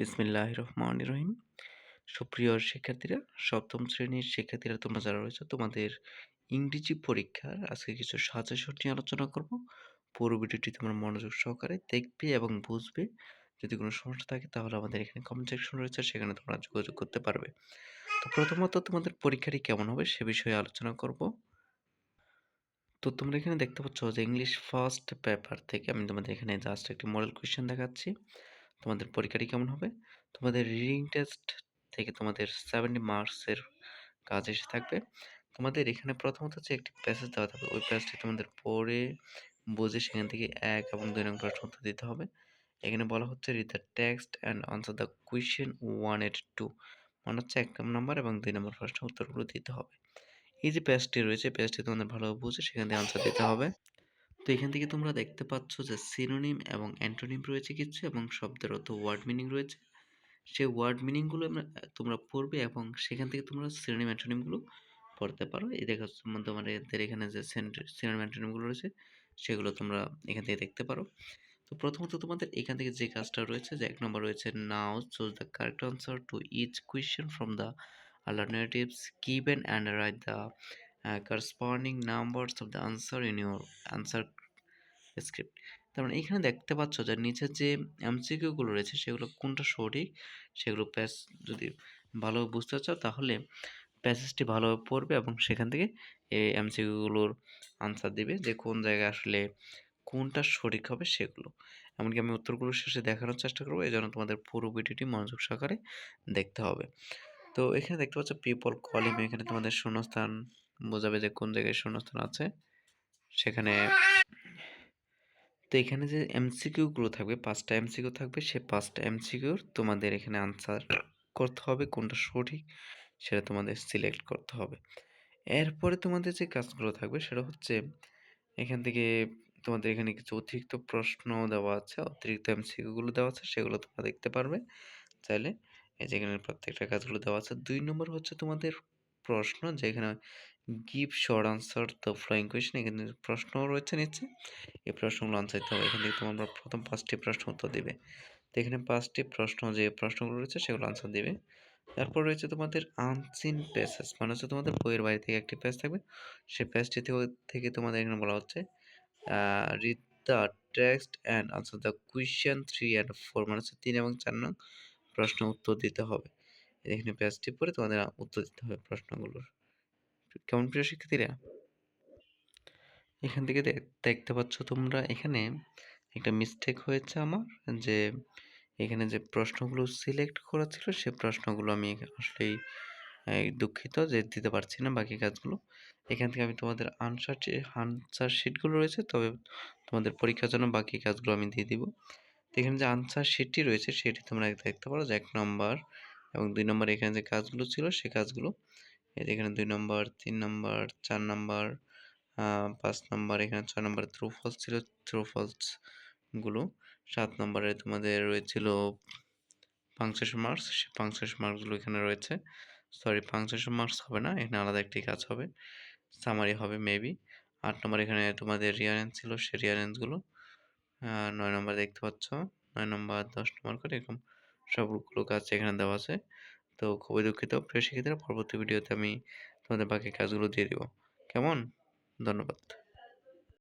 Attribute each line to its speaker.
Speaker 1: বিসমিল্লাহ রহমান রহিম সুপ্রিয় শিক্ষার্থীরা, সপ্তম শ্রেণির শিক্ষার্থীরা তোমরা যারা রয়েছে, তোমাদের ইংরেজি পরীক্ষার আজকে কিছু সাজেশন নিয়ে আলোচনা করব। পুরো ভিডিওটি তোমরা মনোযোগ সহকারে দেখবে এবং বুঝবে। যদি কোনো সমস্যা থাকে, তাহলে আমাদের এখানে কমেন্ট সেকশন রয়েছে, সেখানে তোমরা যোগাযোগ করতে পারবে। তো প্রথমত তোমাদের পরীক্ষাটি কেমন হবে, সে বিষয়ে আলোচনা করব। তো তোমরা এখানে দেখতে পাচ্ছ যে ইংলিশ ফার্স্ট পেপার থেকে আমি তোমাদের এখানে জাস্ট একটি মডেল কোয়েশ্চেন দেখাচ্ছি। তোমাদের পরীক্ষাটি কেমন হবে? তোমাদের রিডিং টেস্ট থেকে তোমাদের সেভেন্টি মার্কসের কাজ এসে থাকবে। তোমাদের এখানে প্রথমত হচ্ছে একটি প্যাসেজ দেওয়া থাকবে, ওই প্যাসেজটি তোমাদের পড়ে, বুঝে সেখান থেকে এক এবং দুই নম্বর প্রশ্ন উত্তর দিতে হবে। এখানে বলা হচ্ছে read the text and answer the question one eight two মানে হচ্ছে এক নম্বর এবং দুই নম্বর প্রশ্ন উত্তরগুলো দিতে হবে। এই যে প্যাসটি রয়েছে প্যাসটি তোমাদের ভালোভাবে বুঝে সেখান থেকে আনসার দিতে হবে। তো এখান থেকে তোমরা দেখতে পাচ্ছ যে সিনোনিম এবং অ্যান্টোনিম রয়েছে কিছু এবং শব্দের অর্থ ওয়ার্ড মিনিং রয়েছে। সেই ওয়ার্ড মিনিংগুলো তোমরা পড়বে এবং সেখান থেকে তোমরা সিনোনিম অ্যান্টোনিমগুলো পড়তে পারো। এই দেখো তোমাদের এখানে যে সিনোনিম অ্যান্টোনিমগুলো রয়েছে, সেগুলো তোমরা এখান থেকে দেখতে পারো। তো প্রথমত তোমাদের এখান থেকে যে কাজটা রয়েছে, যে এক নম্বর রয়েছে now choose the correct answer to each question from the alternatives given and write the corresponding numbers of the answer in your answer script. তার মানে এখানে দেখতে পাচ্ছ যে নিচের যে এমসিকিউগুলো রয়েছে, সেগুলো কোনটা সঠিক, সেগুলো প্যাস যদি ভালোভাবে বুঝতে চাও তাহলে প্যাসেজটি ভালোভাবে পড়বে এবং সেখান থেকে এই এমসিকিউগুলোর আনসার দিবে যে কোন জায়গায় আসলে কোনটা সঠিক হবে সেগুলো। এমনকি আমি উত্তরগুলো শেষে দেখানোর চেষ্টা করব এই জন্য তোমাদের পুরো ভিডিওটি মনোযোগ সহকারে দেখতে হবে। তো এখানে দেখতে পাচ্ছ পিপল কলিং এখানে তোমাদের শূন্যস্থান বোঝাবে যে কোন জায়গায় শূন্যস্থান আছে। সেখানে তো এখানে যে এমসিকিউগুলো থাকবে, পাঁচটা এমসিকিউ থাকবে, সে পাঁচটা এমসিকিউর তোমাদের এখানে আনসার করতে হবে কোনটা সঠিক সেটা তোমাদের সিলেক্ট করতে হবে। এরপরে তোমাদের যে কাজগুলো থাকবে সেটা হচ্ছে এখান থেকে তোমাদের এখানে কিছু অতিরিক্ত প্রশ্ন দেওয়া আছে, অতিরিক্ত এমসিকিউগুলো দেওয়া আছে, সেগুলো তোমরা দেখতে পারবে। চাইলে এই যেখানে প্রত্যেকটা কাজগুলো দেওয়া আছে। দুই নম্বর হচ্ছে তোমাদের প্রশ্ন যেখানে give short answer the following question এখানে প্রশ্ন রয়েছে নিচ্ছে এই প্রশ্নগুলো আনসার দিতে হবে। এখান থেকে তোমরা প্রথম পাঁচটি প্রশ্ন উত্তর দেবে। তো এখানে পাঁচটি প্রশ্ন, যে প্রশ্নগুলো রয়েছে সেগুলো আনসার দেবে। তারপর রয়েছে তোমাদের আনসিন প্যাসেজ মানে হচ্ছে তোমাদের বইয়ের বাড়ি থেকে একটি প্যাস থাকবে। সেই প্যাসটি থেকে তোমাদের এখানে বলা হচ্ছে read the text and answer the question three and four মানে হচ্ছে তিন এবং চার নং প্রশ্ন উত্তর দিতে হবে। এখানে প্যাসটি পরে তোমাদের উত্তর দিতে হবে প্রশ্নগুলোর। কেমন প্রিয় শিক্ষার্থীরা? এখান থেকে দেখতে পাচ্ছ তোমরা এখানে একটা মিস্টেক হয়েছে আমার, যে এখানে যে প্রশ্নগুলো সিলেক্ট করা ছিল, সে প্রশ্নগুলো আমি আসলেই দুঃখিত যে দিতে পারছি না বাকি কাজগুলো। এখান থেকে আমি তোমাদের আনসার আনসার শিটগুলো রয়েছে, তবে তোমাদের পরীক্ষার জন্য বাকি কাজগুলো আমি দিয়ে দিব। এখানে যে আনসার শিটটি রয়েছে, সেটি তোমরা দেখতে পারো যে এক নম্বর এবং দুই নম্বর এখানে যে কাজগুলো ছিল, সে কাজগুলো এখানে দুই নম্বর, তিন নম্বর, চার নম্বর পাঁচ নম্বর, এখানে ছয় নম্বর থ্রু ফলস ছিল থ্রু ফলসগুলো সাত নম্বরে তোমাদের রয়েছিল পাংচুয়েশন মার্কস সে পাংচুয়েশন মার্কসগুলো এখানে রয়েছে। সরি পাংচুয়েশন মার্কস হবে না, এখানে আলাদা একটি কাজ হবে। সামারি হবে মেবি আট নম্বর এখানে তোমাদের রিয়ারেন্স ছিল, সে রিয়ারেন্সগুলো নয় নম্বর দেখতে পাচ্ছ, নয় নম্বর দশ নম্বর করে এরকম সবগুলো কাজ এখানে দেওয়া আছে। তো খুবই দুঃখিত। প্রিয় শিক্ষার্থীরা, পরবর্তী ভিডিওতে আমি তোমাদের বাকি কাজগুলো দিয়ে দেবো। কেমন? ধন্যবাদ।